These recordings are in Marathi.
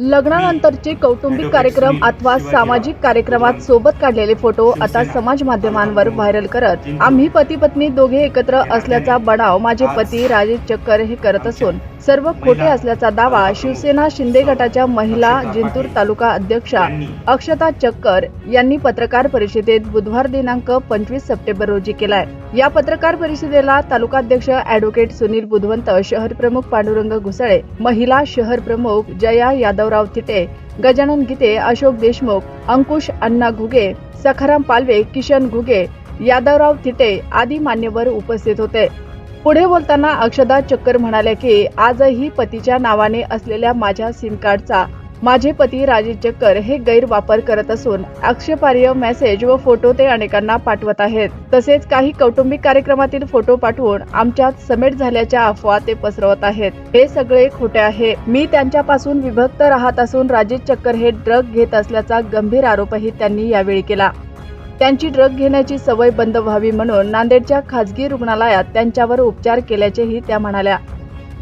लग्नानंतरचे कौटुंबिक कार्यक्रम अथवा सामाजिक कार्यक्रमात सोबत काढलेले फोटो आता समाज माध्यमांवर व्हायरल करत. आम्ही पती पत्नी दोघे एकत्र असल्याचा बनाव माझे पती राजेश चक्कर हे करत असून सर्व खोटे असल्याचा दावा शिवसेना शिंदे गटाच्या महिला जिंतूर तालुका अध्यक्षा अक्षता चक्कर यांनी पत्रकार परिषदेत बुधवार दिनांक पंचवीस सप्टेंबर रोजी केलाय. या पत्रकार परिषदेला तालुकाध्यक्ष अॅडव्होकेट सुनील बुधवंत शहर प्रमुख पांडुरंग घुसळे महिला शहर प्रमुख जया यादवराव थिटे गजानन गीते अशोक देशमुख अंकुश अण्णा घुगे सखाराम पालवे किशन घुगे यादवराव थिटे आदी मान्यवर उपस्थित होते. पुढे बोलताना अक्षदा चक्कर म्हणाल्या की आजही पतीच्या नावाने असलेल्या माझ्या सिम कार्डचा माझे पती राजेश चक्कर हे गैरवापर करत असून आक्षेपार्ह मेसेज व फोटो ते अनेकांना पाठवत आहेत. तसेच काही कौटुंबिक कार्यक्रमातील फोटो पाठवून आमच्यात समेट झाल्याच्या अफवा ते पसरवत आहेत. हे सगळे खोटे आहे. मी त्यांच्यापासून विभक्त राहत असून राजेश चक्कर हे ड्रग घेत असल्याचा गंभीर आरोपही त्यांनी यावेळी केला. त्यांची ड्रग घेण्याची सवय बंद व्हावी म्हणून नांदेडच्या खासगी रुग्णालयात त्यांच्यावर उपचार केल्याचेही त्या म्हणाल्या.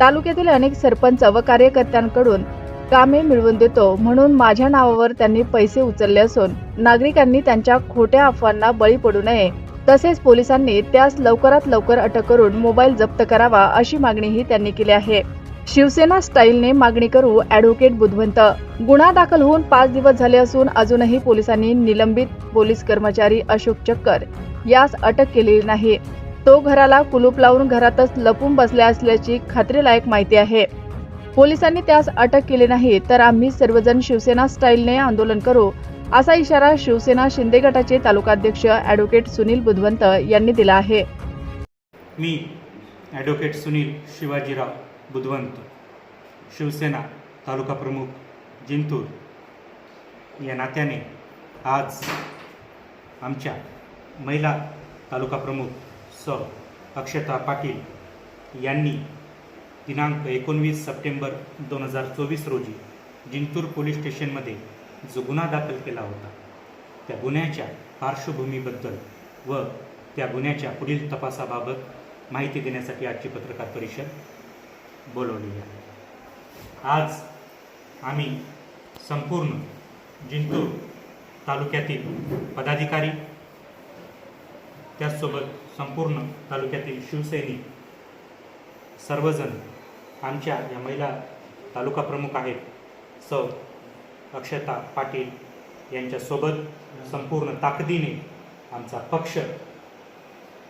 तालुक्यातील अनेक सरपंच व कार्यकर्त्यांकडून कामे मिळवून देतो म्हणून माझ्या नावावर त्यांनी पैसे उचलले असून नागरिकांनी त्यांच्या खोट्या अफवांना बळी पडू नये. तसेच पोलिसांनी त्यास लवकरात लवकर अटक करून मोबाईल जप्त करावा अशी मागणीही त्यांनी केली आहे. शिवसेना स्टाईलने मागणी करू ॲडव्होकेट बुधवंत. गुन्हा दाखल होऊन पाच दिवस झाले असून अजूनही पोलिसांनी निलंबित पोलीस कर्मचारी अशोक चक्कर. यास अटक केलेली नाही. तो घराला कुलूप लावून घरातच लपून बसल्या असल्याची खात्रीलायक माहिती आहे. पोलिसांनी त्यास अटक केली नाही तर आम्ही सर्वजण शिवसेना स्टाईलने आंदोलन करू असा इशारा शिवसेना शिंदे गटाचे तालुकाध्यक्ष ॲडव्होकेट सुनील बुधवंत यांनी दिला आहे. मी ॲडव्होकेट सुनील शिवाजीराव. बुधवंत शिवसेना तालुका प्रमुख जिंतूर. या नात्याने आज आमच्या महिला तालुका प्रमुख सौ अक्षता पाटील यांनी दिनांक एकोणवीस सप्टेंबर दोन हजार चोवीस रोजी जिंतूर पोलीस स्टेशनमध्ये जो गुन्हा दाखल केला होता त्या गुन्ह्याच्या पार्श्वभूमीबद्दल व त्या गुन्ह्याच्या पुढील तपासाबाबत माहिती देण्यासाठी आजची पत्रकार परिषद बोलवलेली आहे. आज आम्ही संपूर्ण जिंतूर तालुक्यातील पदाधिकारी त्याचसोबत संपूर्ण तालुक्यातील शिवसैनिक सर्वजण आमच्या या महिला तालुका प्रमुख आहेत. सौ. अक्षता पाटील यांच्यासोबत संपूर्ण ताकदीने आमचा पक्ष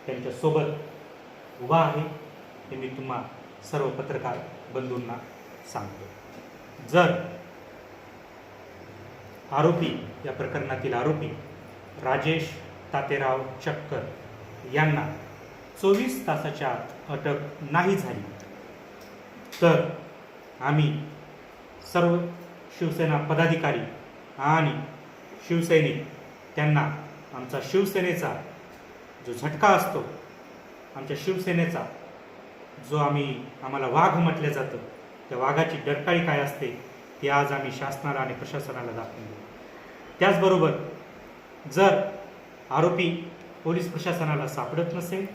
त्यांच्यासोबत उभा आहे. हे मी तुम्हा सर्व पत्रकार बंधूंना सांगतो. जर आरोपी या प्रकरणातील आरोपी राजेश तातेराव चक्कर यांना चोवीस तासाच्या आत अटक नाही झाली तर आम्ही सर्व शिवसेना पदाधिकारी आणि शिवसैनिक त्यांना आमचा शिवसेनेचा जो झटका असतो आमच्या शिवसेनेचा जो आम्ही आम्हाला वाघ म्हटलं जातं. त्या वाघाची डरकाळी काय असते ती आज आम्ही शासनाला आणि प्रशासनाला दाखवून देऊ. त्याचबरोबर जर आरोपी पोलीस प्रशासनाला सापडत नसेल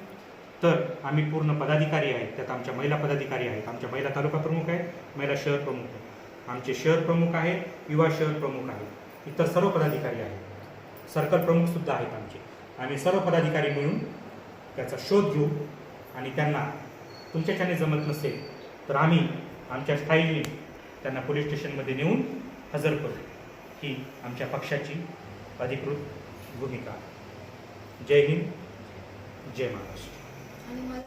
तर आम्ही पूर्ण पदाधिकारी आहेत. त्यात आमच्या महिला पदाधिकारी आहेत. आमच्या महिला तालुका प्रमुख आहेत महिला शहर प्रमुख आहेत. आमचे शहर प्रमुख आहेत युवा शहर प्रमुख आहेत. इतर सर्व पदाधिकारी आहेत. सर्कल प्रमुख सुद्धा आहेत आमचे. आम्ही सर्व पदाधिकारी मिळून त्याचा शोध घेऊ आणि त्यांना तुमच्याच्याने जमत नसेल तर आम्ही आमच्या स्थायीने त्यांना पोलीस स्टेशनमध्ये नेऊन हजर करू. ही आमच्या पक्षाची अधिकृत भूमिका जय हिंद जय महाराष्ट्र आणि मला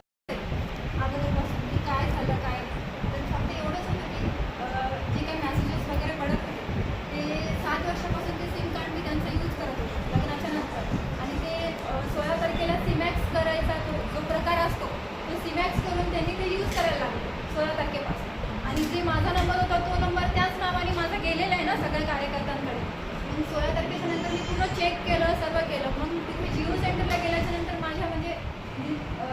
अगोदरपासून की काय झालं काय तर फक्त एवढंच होतं की अं, जे काही मॅसेजेस वगैरे पडत होते ते सात वर्षापासून ते सिम कार्ड मी त्यांचा यूज करत होते लग्नाच्या नंतर आणि ते अं, सोळा तारखेला सिमॅक्स करायचा तो जो प्रकार असतो तो सिमॅक्स करून त्यांनी ते यूज करायला लागले सोळा तारखेपासून आणि माझा नंबर होता तो नंबर त्याच नावाने माझा गेलेला आहे ना सगळ्या कार्यकर्त्यांकडे. मग सोळा तारखेच्या नंतर मी पूर्ण चेक केलं सर्व केलं. मग तिथे जिओ सेंटरला गेल्याच्यानंतर माझ्या म्हणजे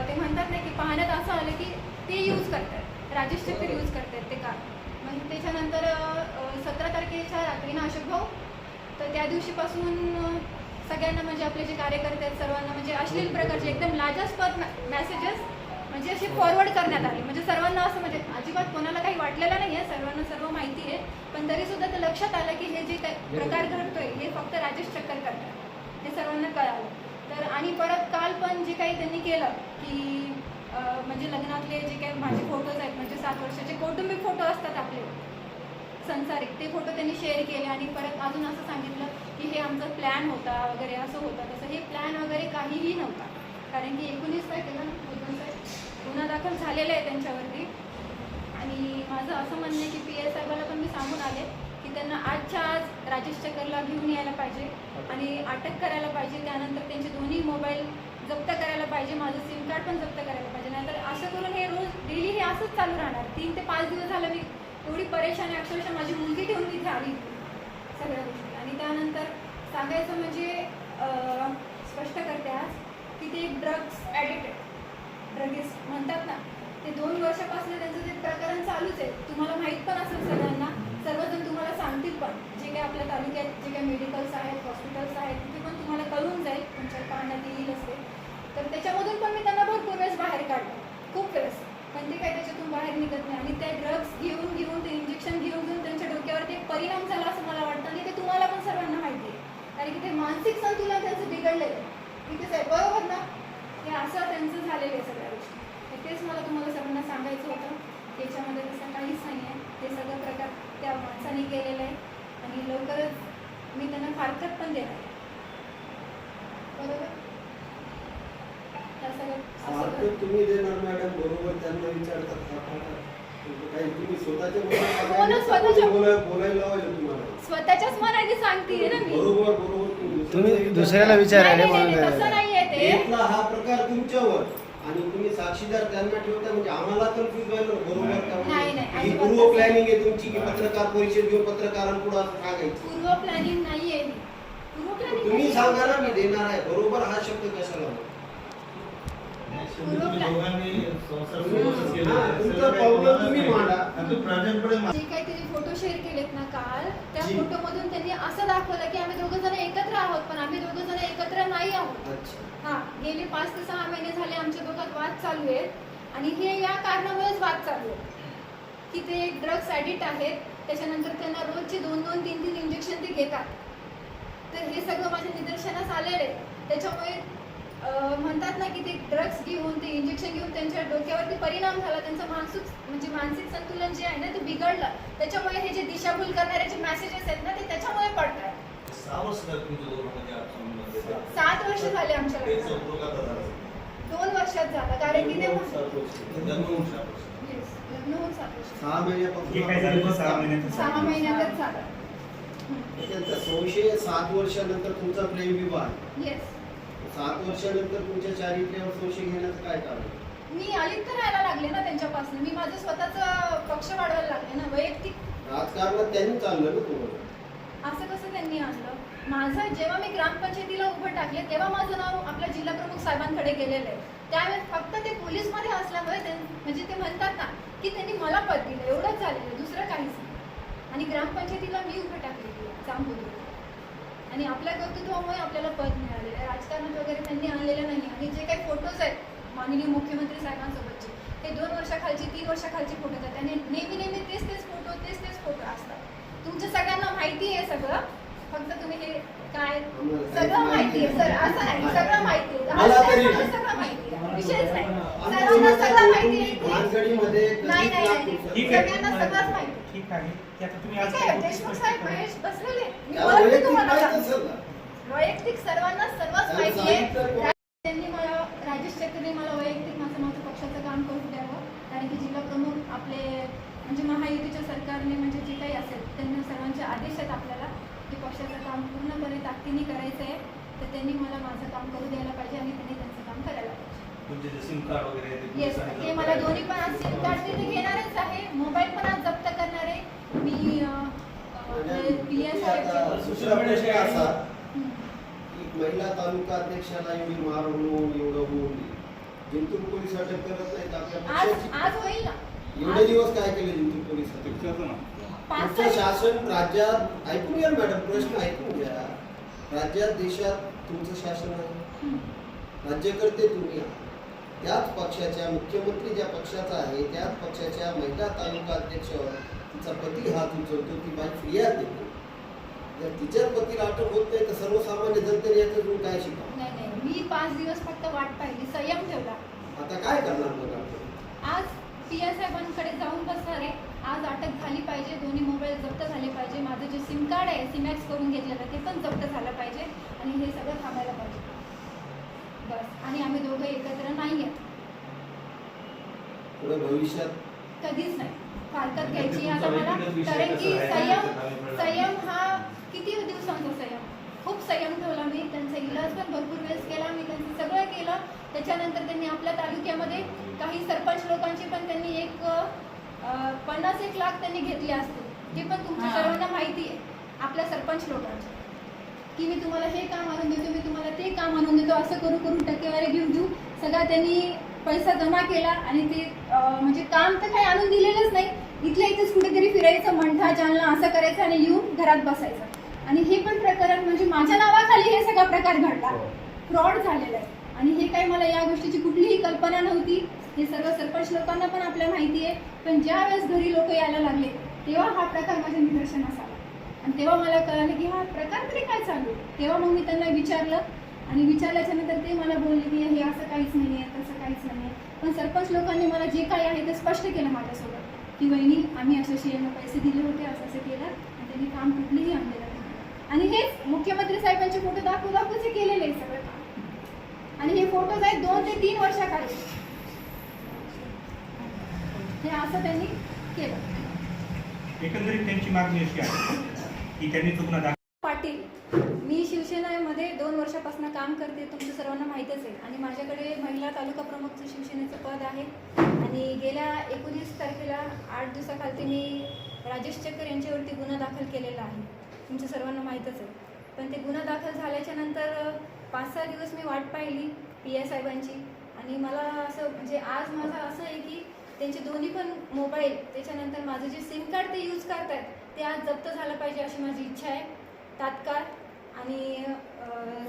ते म्हणतात ना की पाहण्यात असं आलं की ते यूज करतात. राजेश चक्कर यूज करतात ते कार मग त्याच्यानंतर सतरा तारखेच्या रात्री ना अशोक भाऊ तर त्या दिवशीपासून सगळ्यांना म्हणजे आपले जे कार्यकर्ते आहेत सर्वांना म्हणजे अश्लील प्रकारचे एकदम लाजास्पद मॅसेजेस म्हणजे असे फॉरवर्ड करण्यात आले. म्हणजे सर्वांना असं म्हणजे अजिबात कोणाला काही वाटलेलं नाही आहे सर्वांना सर्व माहिती आहे. पण तरी सुद्धा ते लक्षात आलं की हे जे काही प्रकार घडतोय हे फक्त राजेश चक्कर करतात हे सर्वांना कळालं. तर आणि परत काल पण जे काही त्यांनी केलं की म्हणजे लग्नातले जे काही माझे फोटोज आहेत म्हणजे सात वर्षाचे कौटुंबिक फोटो असतात आपले संसारिक ते फोटो त्यांनी शेअर केले आणि परत अजून असं सांगितलं की हे आमचा प्लॅन होता वगैरे असं होतं. तसं हे प्लॅन वगैरे काहीही नव्हता. कारण की एकोणीस तारखेला गुन्हा दाखल झालेला आहे त्यांच्यावरती. आणि माझं असं म्हणणं आहे की पी एस साहेबाला पण मी सांगून आले की त्यांना आजच्या आज राजेश चक्करला घेऊन यायला पाहिजे आणि अटक करायला पाहिजे. त्यानंतर त्यांचे दोन्ही मोबाईल जप्त करायला पाहिजे. माझं सिम कार्ड पण जप्त करायला पाहिजे. नाहीतर असं करून हे रोज डेली हे असंच चालू राहणार. तीन ते पाच दिवस झालं मी एवढी परेशानी अक्षरशः माझी मुलगी ठेवून तिथे आली सगळ्या गोष्टी. आणि त्यानंतर सांगायचं म्हणजे स्पष्ट करते आज की ते एक ड्रग्स ॲडिक्टेड ड्रगिस्ट म्हणतात ना ते दोन वर्षापासून त्यांचं ते प्रकरण चालूच आहे तुम्हाला माहीत पण असेल सगळ्यांना सर्वजण तुम्हाला सांगतील पण. जे काही आपल्या तालुक्यात जे काही मेडिकल्स आहेत हॉस्पिटल्स आहेत तिथे पण तुम्हाला कळून जाईल तुमच्या पाहण्यात येईल असते तर त्याच्यामधून पण मी त्यांना भरपूर वेळेस बाहेर काढलं खूप वेळेस. पण ते काही त्याच्यातून बाहेर निघत नाही. आणि ते ड्रग्स घेऊन घेऊन ते इंजेक्शन घेऊन घेऊन त्यांच्या डोक्यावरती एक परिणाम झाला असं मला वाटतं. आणि ते तुम्हाला पण सर्वांना माहिती आहे. कारण की ते मानसिक संतुलन त्यांचं बिघडलेलं आहे. की ते बरोबर ना? हे असं त्यांचं झालेलं आहे सगळ्या गोष्टी. तेच मला तुम्हाला सर्वांना सांगायचं होतं. की याच्यामध्ये तसं काहीच नाही आहे हे सगळं प्रकार त्या माणसाने केलेलं आहे. आणि लवकरच मी त्यांना फारकत पण देणार आहे. बरोबर? तुम्ही देणार मॅडम. बरोबर त्यांना विचारतात. हा स्वतःच्याच मनाने सांगते ना मी. बरोबर बरोबर. तुम्ही तुम्ही दुसऱ्याला विचारायला नाही, नाही, नाही, ते घेतला हा प्रकार तुमच्यावर. आणि तुम्ही साक्षीदार त्यांना ठेवता म्हणजे आम्हाला कन्फ्युज व्हायला बरोबर का नाही, नाही, म्हणजे ही अजिबात पूर्व प्लॅनिंग आहे तुमची की पत्रकार परिषद घेऊन पत्रकारांपुढे असं सांगायचं. पूर्व प्लॅनिंग नाहीये. ही पूर्व प्लॅनिंग तुम्ही सांगा ना मी देणार आहे. बरोबर हा शब्द कशाला म्हणतो? हा, तुमचं पावलं तुम्ही मांडा. जे काही त्यांनी फोटो शेअर केलेत ना काल त्या. फोटो मधून त्यांनी असं दाखवलं की आम्ही दोघं जण एकत्र आहोत पण आम्ही दोघं जण एकत्र नाही आहोत. अच्छा. हा गेले पाच ते सहा महिने झाले आमच्या दोघात वाद चालू आहेत. आणि हे या कारणामुळेच वाद चालू आहेत. की ते ड्रग्स ॲडिक्ट आहेत. त्याच्यानंतर त्यांना रोजचे दोन दोन तीन तीन इंजेक्शन ते घेतात. तर हे सगळं माझ्या निदर्शनास आलेलं आहे. त्याच्यामुळे म्हणतात ना की ते ड्रग्स घेऊन ते इंजेक्शन घेऊन त्यांच्या डोक्यावरती परिणाम झाला. त्यांचं मानसिक म्हणजे मानसिक संतुलन जे आहे ना ते बिघडलं. त्याच्यामुळे हे जे दिशाभूल करणारे जे मेसेजेस आहेत ना ते त्याच्यामुळे पडतात सात वर्ष झाले आमच्या लग्नाला. दोन वर्षात झालं. कारण की ते वर्ष. सहा हे महिन्यातच झालं. संशय सात वर्षानंतर तुमचा प्रेम विवाह येस सात वर्षानंतर तुमच्या चारित्र्यावर संशय घेण्याचं काय कारण? मी अलिप्त राहायला लागले ना त्यांच्यापासून. मी माझं स्वतःचा पक्ष वाढवायला लागले ना वैयक्तिक. राजकारणात त्यांनी चाललं ना तुम्हाला? असं कसं त्यांनी आणलं? माझं जेव्हा मी ग्रामपंचायतीला उभं टाकले तेव्हा माझं नाव आपल्या जिल्हा प्रमुख साहेबांकडे गेलेलं आहे. त्यावेळेस फक्त ते पोलीसमध्ये असल्यामुळे ते म्हणजे ते म्हणतात ना की त्यांनी मला पद दिलं एवढंच झालेलं आहे, दुसरं काहीच नाही. आणि ग्रामपंचायतीला मी उभं टाकलेली आहे जांबुद्रीला आणि आपल्या कर्तृत्वामुळे आपल्याला पद मिळालेलं आहे राजकारणात वगैरे त्यांनी आणलेलं नाही. आणि जे काही फोटोज आहेत माननीय मुख्यमंत्री साहेबांसोबतचे ते दोन वर्षाखालची तीन वर्षाखालची फोटो आहेत. त्याने नेहमी नेहमी तेच तेच फोटो तेच तेच फोटो असतात. तुमच्या सगळ्यांना माहिती आहे सगळं? फक्त तुम्ही हे काय? सगळं माहिती आहे. सर असं नाही. सगळं माहिती आहे. सगळं माहिती आहे. विषयच नाही. सगळं माहिती आहे. नाही नाही. सगळ्यांना सगळंच माहिती आहे. ठीक आहे ते आता तुम्ही आज काय देशमुख स्पष्ट साहेब करा. महेश बसलेले मी वैयक्तिक तुम्हाला माहीत सांगते. असेल ना वैयक्तिक सर्वांना सर्वच माहिती आहे सांगितलं कोण? त्यांनी मला राजेश चक्रने मला वैयक्तिक माझं माझं पक्षाचं काम करू द्यावं कारण की जिल्हा प्रमुख आपले म्हणजे महायुतीच्या सरकारने म्हणजे जे काही असेल त्यांना सर्वांचे आदेश आहेत आपल्याला की पक्षाचं काम पूर्णपणे ताकदीने करायचं आहे तर त्यांनी मला माझं काम करू द्यायला पाहिजे आणि त्यांनी त्यांचं काम करायला पाहिजे तुमचे जे सिम कार्ड वगैरे आहे ते येस पोलिसांनी ते जप्त मला. दोन्ही पण आज सिम कार्ड तिथे घेणारच आहे. मोबाईल पण आज जप्त करणार आहे. मी पी एस आता दुसरा प्रश्न असा. की महिला तालुका अध्यक्षाला एवढी मार होऊन एवढं होऊन जिंतूर पोलीस अटक करत नाहीत आपल्या आज पक्षाची. आज होईल ना? एवढे दिवस काय केले जिंतूर पोलीस अटक? पाच तुमचं शासन राज्यात ऐकून घ्या मॅडम प्रश्न ऐकून घ्या. राज्यात देशात तुमचं शासन आहे. राज्यकर्ते तुम्ही आहात. त्याच पक्षाच्या मुख्यमंत्री ज्या पक्षाचा आहे त्याच पक्षाच्या महिला तालुका अध्यक्षावर तिचा पती हात उचलतो ती बाई फिर्याद देते. जर तिच्याच पतीला अटक होत नाही तर सर्वसामान्य जनतेने याच्यातून काय शिकावं? नाही नाही मी पाच दिवस फक्त वाट पाहिली संयम ठेवला. आता काय करणार मग आपण? आज पी एस साहेबांकडे जाऊन बसणार आहे. आज अटक झाली पाहिजे दोन्ही मोबाईल जप्त झाले पाहिजे. माझं जे सिम कार्ड आहे सिमॅक्स करून घेतलेलं ते पण जप्त झालं पाहिजे. आणि हे सगळं थांबायला पाहिजे. बस. आणि आम्ही दोघं एकत्र नाही आहेत पुढे भविष्यात? कधीच नाही. फारकत घ्यायची आता मला. कारण की? संयम. संयम हा किती दिवसांचा संयम? खूप संयम ठेवला मी. त्यांचा इलाज पण भरपूर वेळेस केला. मी त्यांचं सगळं केलं. त्याच्यानंतर त्यांनी आपल्या तालुक्यामध्ये काही सरपंच लोकांची पण त्यांनी एक पन्नास एक लाख त्यांनी घेतले असते ते पण तुमच्या. सर्वांना माहिती आहे. आपल्या सरपंच लोकांचे. की मी तुम्हाला हे काम आणून देतो मी तुम्हाला ते काम आणून देतो असं करू करू टक्केवारी घेऊन घेऊ सगळा त्यांनी पैसा जमा केला आणि ते म्हणजे काम तर काही आणून दिलेलंच नाही. इथल्या इथेच कुठेतरी फिरायचं मंठा जालना असं करायचं आणि येऊन घरात बसायचं. आणि हे पण प्रकरण म्हणजे माझ्या नावाखाली हे सगळा प्रकार घडला. फ्रॉड झालेला आहे. आणि हे काही मला या गोष्टीची कुठलीही कल्पना नव्हती. हे सर्व सरपंच लोकांना पण आपल्या माहिती आहे. पण ज्या वेळेस घरी लोक यायला लागले तेव्हा हा प्रकार माझ्या निदर्शनास आला. आणि तेव्हा मला कळालं की हा प्रकार तरी काय चालू आहे? तेव्हा मग मी त्यांना विचारलं. आणि विचारल्याच्या नंतर ते मला बोलले की हे असं काहीच नाही आहे तसं काहीच नाही आहे पण सरपंच लोकांनी मला जे काही आहे ते स्पष्ट केलं माझ्यासोबत. की वहिनी आम्ही असे यांना पैसे दिले होते असं असं केलं. आणि त्यांनी काम कुठलेही आणलेलं नाही. आणि हेच मुख्यमंत्री साहेबांचे फोटो दाखवू दाखवूच हे केलेले आहे सगळं काम. आणि हे फोटोज आहेत दोन ते तीन वर्षाखाली. हे असं त्यांनी केलं. एकंदरीत त्यांची मागणी अशी आहे. की त्यांनी चुकणं दाखल पाटील मी शिवसेनेमध्ये दोन वर्षापासून काम करते तुमचं सर्वांना माहीतच आहे. आणि माझ्याकडे महिला तालुका प्रमुखचं शिवसेनेचं पद आहे. आणि गेल्या एकोणीस तारखेला आठ दिवसाखालती मी राजेश चक्कर यांच्यावरती गुन्हा दाखल केलेला आहे. तुमच्या सर्वांना माहीतच आहे. पण ते गुन्हा दाखल झाल्याच्यानंतर पाच सहा दिवस मी वाट पाहिली पी आय साहेबांची. आणि मला असं म्हणजे आज माझं असं आहे की त्यांचे दोन्ही पण मोबाईल त्याच्यानंतर माझं जे सिम कार्ड ते यूज करतात ते आज जप्त झालं पाहिजे अशी माझी इच्छा आहे. तात्काळ. आणि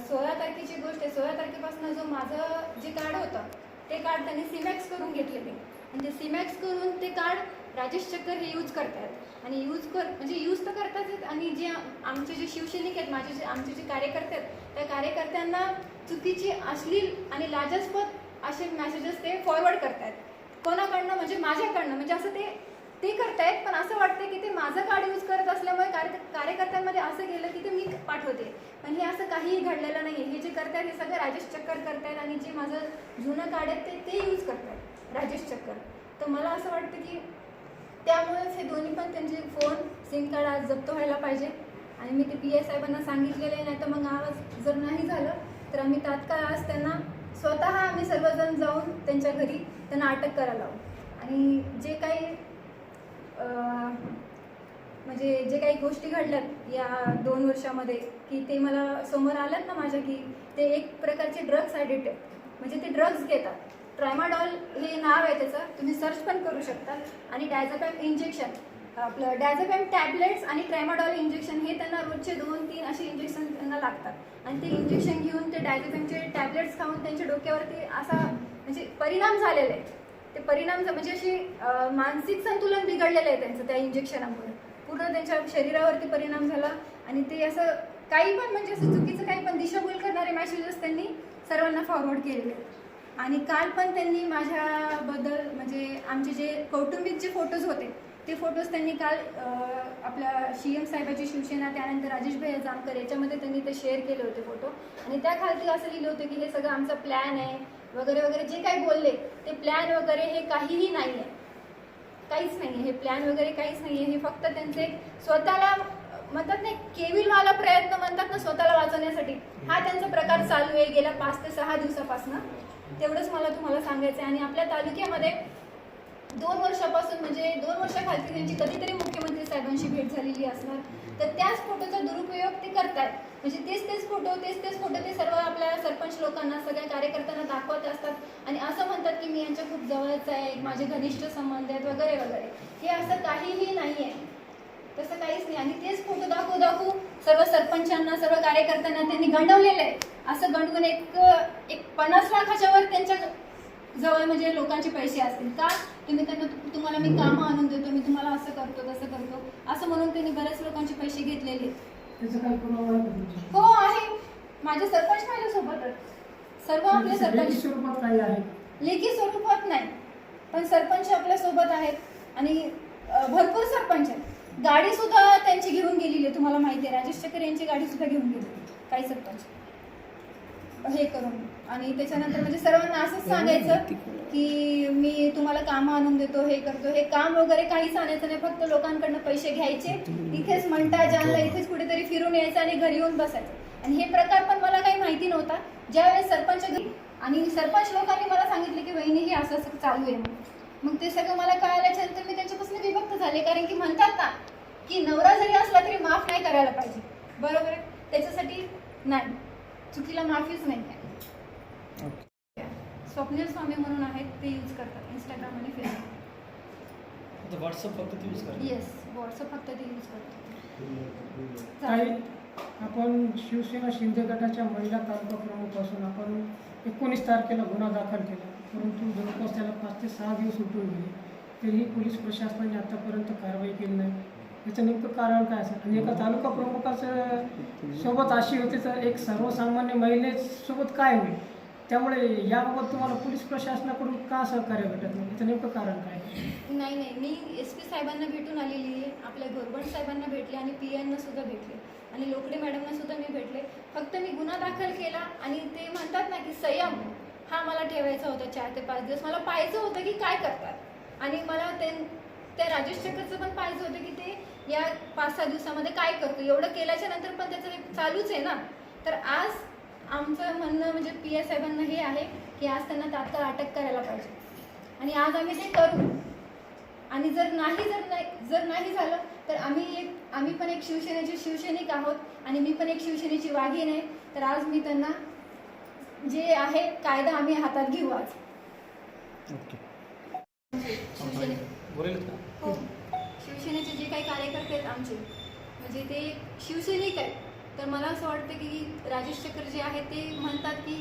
सोळा तारखेची गोष्ट आहे. सोळा तारखेपासून जो माझं जे कार्ड होतं ते कार्ड त्यांनी सिमॅक्स करून घेतलेले आणि ते सिमॅक्स करून ते कार्ड राजेश चक्कर हे यूज करतात. आणि यूज कर म्हणजे यूज तर करतातच आणि जे आमचे जे शिवसैनिक आहेत माझे जे आमचे जे कार्यकर्ते आहेत त्या कार्यकर्त्यांना चुकीची अश्लील आणि लाजास्पद असे मेसेजेस ते फॉरवर्ड करतात. कोणाकडनं म्हणजे माझ्याकडनं म्हणजे असं ते ते करतायत पण असं वाटतं की ते माझं कार्ड यूज करत असल्यामुळे कार्य कार्यकर्त्यांमध्ये असं गेलं की ते मी पाठवते. पण हे असं काहीही घडलेलं नाही हे जे करतायत हे सगळं राजेश चक्कर करतायत आणि जे माझं जुनं कार्ड आहे ते ते यूज करतायत राजेश चक्कर. तर मला असं वाटतं की त्यामुळेच हे दोन्ही पण त्यांचे फोन सिम कार्ड आज जप्त व्हायला पाहिजे. आणि मी ते पी एस साहेबांना सांगितलेलं आहे नाही तर मग आज जर नाही झालं तर आम्ही तात्काळ आज त्यांना स्वतः आम्ही सर्वजण जाऊन त्यांच्या घरी त्यांना अटक करायला लावू. आणि जे काही म्हणजे जे काही गोष्टी घडल्यात या दोन वर्षामध्ये की ते मला समोर आल्यात ना माझ्या की ते एक प्रकारचे ड्रग्स ॲडिक्ट आहेत. म्हणजे ते ड्रग्स घेतात. ट्रायमाडॉल हे नाव आहे त्याचं. तुम्ही सर्च पण करू शकता. आणि डायझापॅम इंजेक्शन आपलं डायझापॅम टॅबलेट्स आणि ट्रायमाडॉल इंजेक्शन हे त्यांना रोजचे दोन तीन असे इंजेक्शन त्यांना लागतात. आणि ते इंजेक्शन घेऊन ते डायझापॅमचे टॅबलेट्स खाऊन त्यांच्या डोक्यावरती असा म्हणजे परिणाम झालेले आहेत. ते परिणाम म्हणजे अशी मानसिक संतुलन बिघडलेलं आहे त्यांचं त्या इंजेक्शनामुळे पूर्ण त्यांच्या शरीरावरती परिणाम झाला आणि ते असं काही पण म्हणजे असं चुकीचं काही पण दिशाभूल करणारे मॅसेजेस त्यांनी सर्वांना फॉरवर्ड केलेले आहेत. आणि काल पण त्यांनी माझ्याबद्दल म्हणजे आमचे जे कौटुंबिक जे फोटोज होते ते फोटोज त्यांनी काल आपल्या सी एम साहेबाची शिवसेना त्यानंतर राजेश भाई जामकर याच्यामध्ये त्यांनी ते शेअर केले होते फोटो आणि त्या खालती असं लिहिलं होतं की हे सगळं आमचा प्लॅन आहे. वगैरे वगैरे जे काही बोलले ते प्लॅन वगैरे हे काहीही नाही आहे काहीच नाही हे प्लॅन वगैरे काहीच नाही आहे हे फक्त त्यांचे स्वतःला म्हणतात नाही केविलवाला प्रयत्न म्हणतात ना स्वतःला वाचवण्यासाठी. हा त्यांचा प्रकार चालू आहे. गेल्या पाच ते सहा दिवसापासून. तेवढंच मला तुम्हाला सांगायचं आहे आणि आपल्या तालुक्यामध्ये दोन वर्षापासून म्हणजे दोन वर्षाखालती त्यांची कधीतरी मुख्यमंत्री साहेबांशी भेट झालेली असणार. तर त्याच फोटोचा दुरुपयोग ते करतात. म्हणजे तेच तेच फोटो तेच तेच फोटो ते सर्व आपल्या सरपंच लोकांना सगळ्या कार्यकर्त्यांना दाखवत असतात. आणि असं म्हणतात की मी यांच्या खूप जवळच आहे माझे घनिष्ठ संबंध आहेत वगैरे वगैरे. हे असं काहीही नाही आहे तसं काहीच नाही. आणि तेच फोटो दाखवू दाखवू सर्व सरपंचांना सर्व कार्यकर्त्यांना त्यांनी गंडवलेलं आहे. असं गंडवून एक एक पन्नास लाखाच्या वर त्यांच्या जवळ म्हणजे लोकांचे पैसे असतील. का? तुम्ही त्यांना तुम्हाला मी कामं आणून देतो मी तुम्हाला असं करतो तसं करतो. असं म्हणून त्यांनी बऱ्याच लोकांचे पैसे घेतलेले. आहेत. त्याचं काही पुरावा आहे का तुमच्याकडे? हो आहे. माझे सरपंच माझ्यासोबत आहेत सर्व आपले लेखी सरपंच. स्वरूपात काही आहे? लेखी स्वरूपात नाही. पण सरपंच आपल्यासोबत आहेत. आणि अ, भरपूर सरपंच आहेत. गाडी सुद्धा त्यांची घेऊन गेलेली आहे तुम्हाला माहिती आहे. राजेश चक्कर यांची गाडी सुद्धा घेऊन आहे, काही सरपंच. हे करून. आणि त्याच्यानंतर म्हणजे सर्वांना असंच सांगायचं की मी तुम्हाला कामं आणून देतो हे करतो. हे काम वगैरे काहीच आणायचं नाही फक्त लोकांकडनं पैसे घ्यायचे. इथेच म्हणता जानला इथेच कुठेतरी फिरून यायचं आणि घरी येऊन बसायचं. आणि हे प्रकार पण मला काही माहिती नव्हता. ज्यावेळेस सरपंच घरी आणि सरपंच लोकांनी मला सांगितले की वहिनी हे असं असं चालू आहे. मग ते सगळं मला कळाल्याच्या नंतर मी त्यांच्यापासून विभक्त झाले. कारण की म्हणतात ना की नवरा जरी असला तरी माफ नाही करायला पाहिजे. बरोबर आहे? त्याच्यासाठी नाही. चुकीला माफीच नाही स्वप्नील स्वामी म्हणून आहेत ते यूज करतात इंस्टाग्राम आणि फेसबुक व्हॉट्सअप फक्त यूज करा येस व्हॉट्सअप फक्त ते यूज करतात. काही आपण शिवसेना शिंदे गटाच्या महिला तालुका प्रमुख असून आपण एकोणीस तारखेला गुन्हा दाखल केला. परंतु जवळपास त्याला पाच ते सहा दिवस उठून गेले. तरीही पोलीस प्रशासनाने आतापर्यंत कारवाई केली नाही. याचं नेमकं कारण काय असेल आणि एका तालुका प्रमुखाचं सोबत अशी होती तर एक सर्वसामान्य महिलेसोबत काय होईल? त्यामुळे याबाबत तुम्हाला पोलीस प्रशासनाकडून का सहकार्य भेटत नाही? याचं नेमकं कारण काय? नाही नाही. मी एस पी साहेबांना भेटून आलेली आहे. आपल्या घोरबंड साहेबांना भेटले आणि पी एनना सुद्धा भेटले. आणि लोकडे मॅडमना सुद्धा मी भेटले. फक्त मी गुन्हा दाखल केला आणि ते म्हणतात ना की संयम हा मला ठेवायचा होता चार ते पाच दिवस. मला पाहिजे होतं की काय करतात. आणि मला ते त्या राजेश चक्रचं पण पाहिजे होतं की ते या पाच सहा दिवसामध्ये काय करतो. एवढं केल्याच्यानंतर पण त्याचं चालूच आहे ना. तर आज आमचं म्हणणं म्हणजे पी एस साहेबांना हे आहे की आज त्यांना तात्काळ अटक करायला पाहिजे. आणि आज आम्ही ते करू. आणि जर नाही जर नाही जर नाही झालं तर आम्ही एक आम्ही पण एक शिवसेनेचे शिवसैनिक आहोत आणि मी पण एक शिवसेनेची वाघीण आहे. तर आज मी त्यांना जे आहे कायदा आम्ही हातात घेऊ आज. शिवसेने हो. शिवसेनेचे जे काही कार्यकर्ते आहेत आमचे म्हणजे ते शिवसैनिक आहेत. तर मला असं वाटतं की राजेश चक्र जे आहे ते म्हणतात की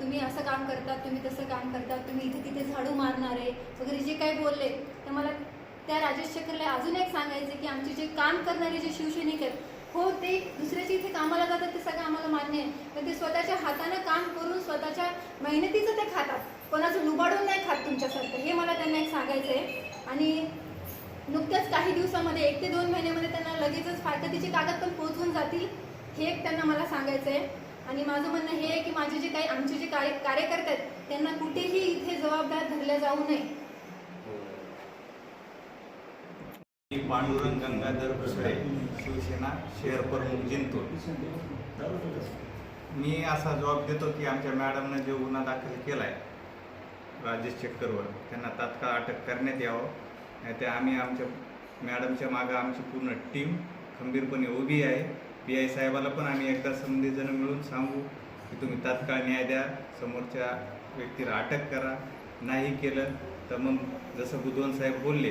तुम्ही असं काम करतात तुम्ही तसं काम करतात तुम्ही इथे तिथे झाडू मारणार आहे वगैरे जे काही बोलले. तर मला त्या राजेश चक्रला अजून एक सांगायचं की आमचे जे काम करणारे जे शिवसैनिक आहेत हो ते दुसऱ्याच्या इथे कामाला जातात ते सगळं आम्हाला मान्य आहे. पण ते स्वतःच्या हातानं काम करून स्वतःच्या मेहनतीचं ते खातात. कोणाचं लुबाडून नाही खात तुमच्यासारखं. हे मला त्यांना एक सांगायचं आहे. आणि नुकत्याच काही दिवसामध्ये एक ते दोन महिन्यामध्ये त्यांना लगेचच फारकतीचे कागद पण पोहोचून जातील हे एक त्यांना मला सांगायचं आहे आणि माझं म्हणणं हे आहे की माझे जे काही आमचे जे कार्य कार्यकर्ते आहेत त्यांना कुठेही इथे जबाबदार धरल्या जाऊ नये. पांडुरंग गंगाधर भुसरे शिवसेना शहर प्रमुख जिंतूर. मी असा जबाब देतो की आमच्या मॅडमनं जो गुन्हा दाखल केला आहे राजेश चक्करवर त्यांना तात्काळ अटक करण्यात यावं. नाही ते आम्ही आमच्या मॅडमच्या मागं आमची पूर्ण टीम खंबीरपणे उभी आहे. पी आय साहेबाला पण आम्ही एकदा संधीजण मिळून सांगू की तुम्ही तात्काळ न्याय द्या. समोरच्या व्यक्तीला अटक करा. नाही केलं तर मग जसं बुधवन साहेब बोलले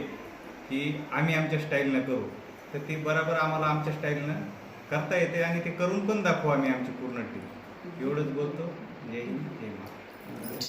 की आम्ही आमच्या स्टाईलनं करू. तर ती बरोबर आम्हाला आमच्या स्टाईलनं करता येते आणि ते करून पण दाखवू आम्ही आमची पूर्ण टीम. एवढंच बोलतो. जय हिंद. जय महाराष्ट्र.